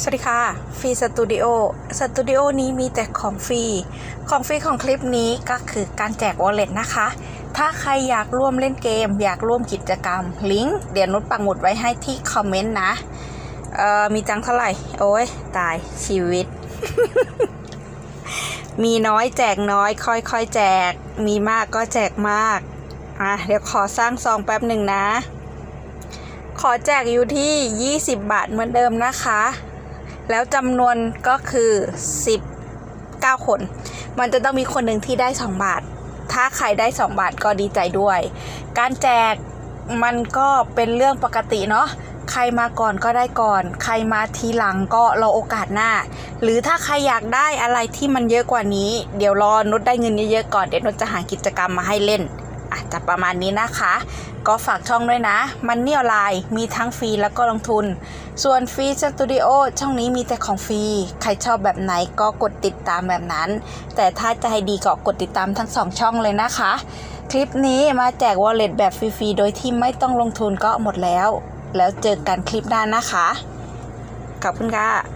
สวัสดีค่ะฟรีสตูดิโอสตูดิโอนี้มีแต่ของฟรีของฟรีของคลิปนี้ก็คือการแจกวอลเล็ตนะคะ ถ้าใครอยากร่วมเล่นเกม อยากร่วมกิจกรรม ลิงก์เดี๋ยวนุชปักหมุดไว้ให้ที่คอมเมนต์นะ เอ่อ มีจังเท่าไหร่ โอ้ยตายชีวิต มีน้อยแจกน้อย ค่อยๆแจก มีมากก็แจกมาก อะ เดี๋ยวขอสร้างซองแป๊บหนึ่งนะ ขอแจกอยู่ที่ 20 บาทเหมือนเดิมนะคะ แล้วจำนวนก็คือ 19 คน มันจะต้องมีคนหนึ่งที่ได้ 2 บาท ถ้าใครได้ 2 บาทก็ดีใจด้วย การแจกมันก็เป็นเรื่องปกติเนาะใครมาก่อนก็ได้ก่อน ใครมาทีหลังก็รอโอกาสหน้า หรือถ้าใครอยากได้อะไรที่มันเยอะกว่านี้ เดี๋ยวรอนุชได้เงินเยอะๆก่อน เดี๋ยวนุชจะหากิจกรรมมาให้เล่น อะจะประมาณนี้นะคะ ก็ฝากช่องด้วยนะ มันนี่ออนไลน์มีทั้งฟรีแล้วก็ลงทุน ส่วนฟรีสตูดิโอช่องนี้มีแต่ของฟรี ใครชอบแบบไหนก็กดติดตามแบบนั้น แต่ถ้าจะให้ดีก็กดติดตามทั้งสองช่องเลยนะคะ คลิปนี้มาแจกวอลเล็ตแบบฟรีๆ โดยที่ไม่ต้องลงทุนก็หมดแล้ว แล้วเจอกันคลิปหน้านะคะ ขอบคุณค่ะ